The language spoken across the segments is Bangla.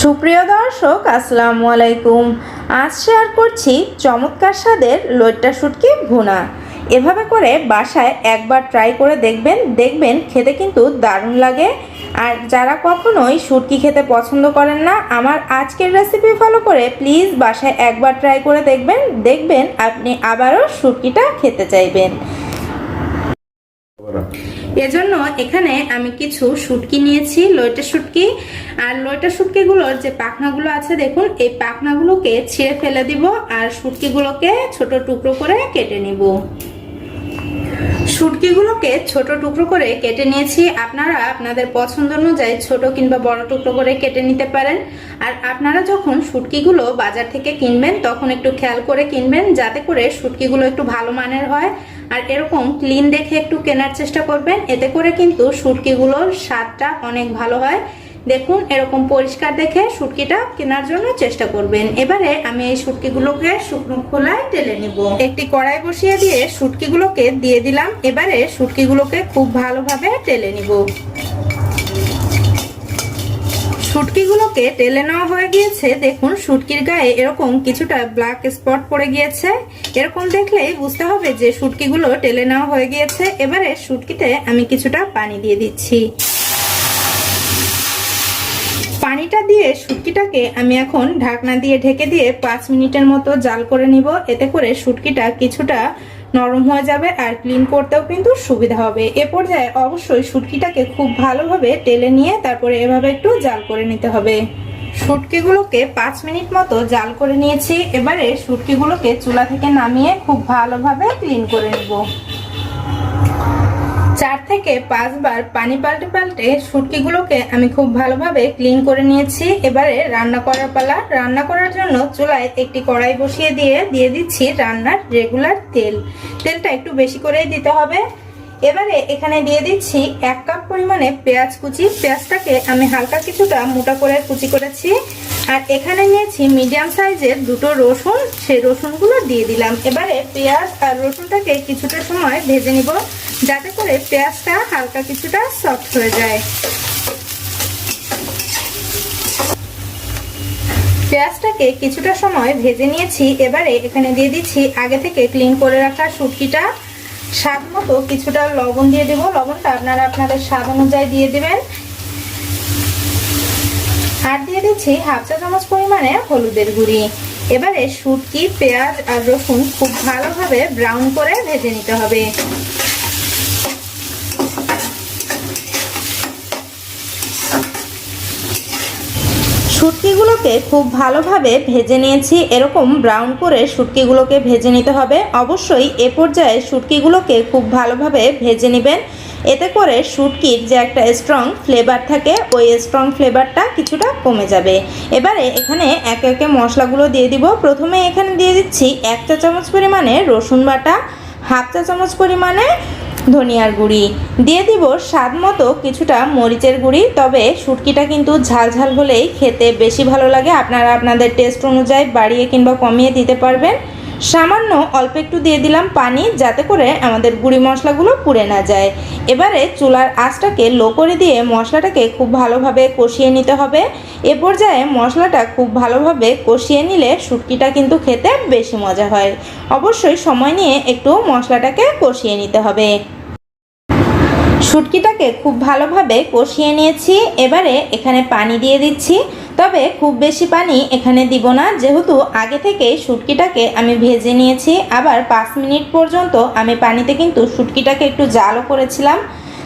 সুপ্রিয় দর্শক, আসসালামু আলাইকুম। আজ শেয়ার করছি চমৎকার স্বাদের লইট্টা শুটকি ভুনা। এভাবে করে বাসায় একবার ট্রাই করে দেখবেন দেখবেন খেতে কিন্তু দারুণ লাগে। আর যারা কখনোই শুটকি খেতে পছন্দ করেন না, আমার আজকের রেসিপি ফলো করে প্লিজ বাসায় একবার ট্রাই করে দেখবেন দেখবেন আপনি আবারও শুটকিটা খেতে চাইবেন। এজন্য এখানে আমি কিছু শুটকি নিয়েছি লইটা শুটকি। আর লইটা শুটকিগুলোর যে পাখনাগুলো আছে, দেখুন, এই পাখনাগুলোকে ছিঁড়ে ফেলে দিব আর শুটকিগুলোকে ছোট টুকরো করে কেটে নিব। শুটকিগুলোকে ছোট টুকরো করে কেটে নিয়েছি। আপনারা আপনাদের পছন্দ অনুযায়ী ছোট কিংবা বড় টুকরো করে কেটে নিতে পারেন। আর আপনারা যখন শুটকিগুলো বাজার থেকে কিনবেন, তখন একটু খেয়াল করে কিনবেন যাতে করে শুটকিগুলো একটু ভালো মানের হয়। আর এরকম ক্লিন দেখে একটু কেনার চেষ্টা করবেন। এতে করে কিন্তু শুটকিগুলোর স্বাদটা অনেক ভালো হয়। দেখুন, এরকম পরিষ্কার দেখে শুটকিটা কেনার জন্য চেষ্টা করবেন। এবারে আমি এই শুটকিগুলোকে শুকনো খোলায় টেলে নিব। একটি কড়াই বসিয়ে দিয়ে শুটকিগুলোকে দিয়ে দিলাম। এবারে শুটকিগুলোকে খুব ভালোভাবে টেলে নিব। শুটকিগুলোকে টেলে নেওয়া হয়ে গিয়েছে। দেখুন, শুটকির গায়ে এরকম কিছুটা ব্ল্যাক স্পট পড়ে গিয়েছে। এরকম দেখলেই বুঝতে হবে যে শুটকিগুলো টেলে নেওয়া হয়ে গিয়েছে। এবারে শুটকিতে আমি কিছুটা পানি দিয়ে দিচ্ছি পানিটা দিয়ে শুটকিটাকে আমি এখন ঢাকনা দিয়ে ঢেকে দিয়ে পাঁচ মিনিটের মতো জাল করে নিব। এতে করে শুটকিটা কিছুটা নরম হয়ে যাবে আর ক্লিন করতেও কিন্তু সুবিধা হবে। এ পর্যায়ে অবশ্যই শুটকিটাকে খুব ভালোভাবে টেলে নিয়ে তারপরে এভাবে একটু জাল করে নিতে হবে। শুটকিগুলোকে পাঁচ মিনিট মতো জাল করে নিয়েছি। এবারে শুটকিগুলোকে চুলা থেকে নামিয়ে খুব ভালোভাবে ক্লিন করে নেব। চার থেকে পাঁচবার পানি পাল্টে পাল্টে শুটকিগুলোকে আমি খুব ভালোভাবে ক্লিন করে নিয়েছি। এবারে রান্না করার পালা। রান্না করার জন্য চুলায় একটি কড়াই বসিয়ে দিয়ে দিয়ে দিচ্ছি রান্নার রেগুলার তেল। তেলটা একটু বেশি করেই দিতে হবে। এবারে এখানে দিয়ে দিচ্ছি এক কাপ পরিমাণে পেঁয়াজ কুচি। পেঁয়াজটাকে আমি হালকা কিছুটা মোটা করে কুচি করেছি। আর এখানে নিয়েছি মিডিয়াম সাইজের দুটো রসুন। সেই রসুনগুলো দিয়ে দিলাম। এবারে পেঁয়াজ আর রসুনটাকে কিছুটা সময় ভেজে নিব। যাতে করে পেঁয়াজটা হালকা কিছুটা সফট হয়ে যায়। পেঁয়াজটাকে কিছুটা সময় ভেজে নিয়েছি, এবারে এখানে দিয়ে দিচ্ছি আগে থেকে ক্লিন করে রাখা শুটকিটা। স্বাদ মতো কিছুটা লবণ দিয়ে দেবো। লবণটা আপনারা আপনাদের স্বাদ অনুযায়ী দিয়ে দেবেন। আর দিয়ে দিচ্ছি হাফ চা চামচ পরিমাণে হলুদের গুঁড়ি। এবারে শুটকি, পেঁয়াজ আর রসুন খুব ভালোভাবে ব্রাউন করে ভেজে নিতে হবে। শুটকিগুলোকে খুব ভালোভাবে ভেজে নিয়েছি। এরকম ব্রাউন করে শুটকিগুলোকে ভেজে নিতে হবে। অবশ্যই এ পর্যায়ে শুটকিগুলোকে খুব ভালোভাবে ভেজে নেবেন। এতে করে শুটকির যে একটা স্ট্রং ফ্লেভার থাকে, ওই স্ট্রং ফ্লেভারটা কিছুটা কমে যাবে। এবারে এখানে একে একে মশলাগুলো দিয়ে দিব। প্রথমে এখানে দিয়ে দিচ্ছি এক চা চামচ পরিমাণে রসুন বাটা, হাফ চা চামচ পরিমাণে ধনিয়ার গুঁড়ি। দিয়ে দিব স্বাদ মতো কিছুটা মরিচের গুঁড়ি, তবে শুটকিটা কিন্তু ঝাল ঝাল হলেই খেতে বেশি ভালো লাগে। আপনারা আপনাদের টেস্ট অনুযায়ী বাড়িয়ে কিংবা কমিয়ে দিতে পারবেন। সামান্য অল্প একটু দিয়ে দিলাম পানি, যাতে করে আমাদের গুঁড়ি মশলাগুলো পুড়ে না যায়। এবারে চুলার আঁচটাকে লো করে দিয়ে মশলাটাকে খুব ভালোভাবে কষিয়ে নিতে হবে। এ পর্যায়ে মশলাটা খুব ভালোভাবে কষিয়ে নিলে শুটকিটা কিন্তু খেতে বেশি মজা হয়। অবশ্যই সময় নিয়ে একটু মশলাটাকে কষিয়ে নিতে হবে। শুটকিটাকে খুব ভালোভাবে কষিয়ে নিয়েছি। এবারে এখানে পানি দিয়ে দিচ্ছি। তবে খুব বেশি পানি এখানে দিব না। যেহেতু আগে থেকে শুটকিটাকে আমি ভেজে নিয়েছি, আবার পাঁচ মিনিট পর্যন্ত আমি পানিতে কিন্তু শুটকিটাকে একটু জালও করেছিলাম।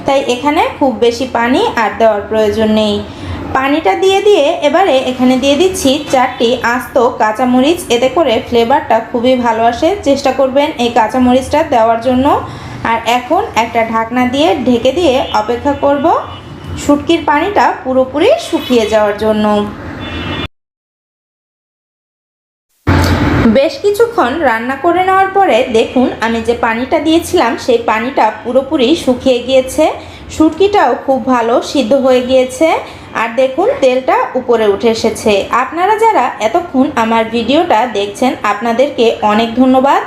তাই এখানে খুব বেশি পানি আর দেওয়ার প্রয়োজন নেই। পানিটা দিয়ে দিয়ে এবারে এখানে দিয়ে দিচ্ছি চারটি আস্ত কাঁচামরিচ। এতে করে ফ্লেভারটা খুবই ভালো আসে। চেষ্টা করবেন এই কাঁচামরিচটা দেওয়ার জন্য। আর এখন একটা ঢাকনা দিয়ে ঢেকে দিয়ে অপেক্ষা করব শুটকির পানিটা পুরোপুরি শুকিয়ে যাওয়ার জন্য। বেশ কিছুক্ষণ রান্না করে নেওয়ার পরে দেখুন, আমি যে পানিটা দিয়েছিলাম, সেই পানিটা পুরোপুরি শুকিয়ে গিয়েছে। শুটকিটাও খুব ভালো সিদ্ধ হয়ে গিয়েছে। আর দেখুন, তেলটা উপরে উঠে এসেছে। আপনারা যারা এতক্ষণ আমার ভিডিওটা দেখছেন, আপনাদেরকে অনেক ধন্যবাদ।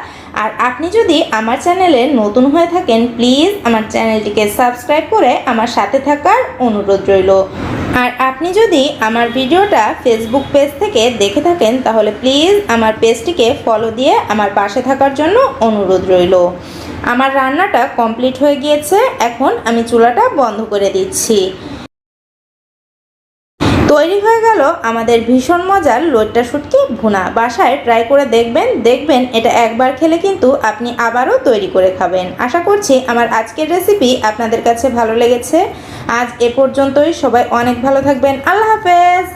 আর আপনি যদি আমার চ্যানেলে নতুন হয়ে থাকেন, প্লিজ আমার চ্যানেলটিকে সাবস্ক্রাইব করে আমার সাথে থাকার অনুরোধ রইল। আর আপনি যদি আমার ভিডিওটা ফেসবুক পেজ থেকে দেখে থাকেন, তাহলে প্লিজ আমার পেজটিকে ফলো দিয়ে আমার পাশে থাকার জন্য অনুরোধ রইল। আমার রান্নাটা কমপ্লিট হয়ে গিয়েছে, এখন আমি চুলাটা বন্ধ করে দিচ্ছি। তৈরি হয়ে গেল আমাদের ভীষণ মজার লোটটা শুটকি ভুনা। বাসায় ট্রাই করে দেখবেন দেখবেন এটা একবার খেলে কিন্তু আপনি আবারও তৈরি করে খাবেন। আশা করছি আমার আজকের রেসিপি আপনাদের কাছে ভালো লেগেছে। আজ এ পর্যন্তই, সবাই অনেক ভালো থাকবেন। আল্লাহ হাফেজ!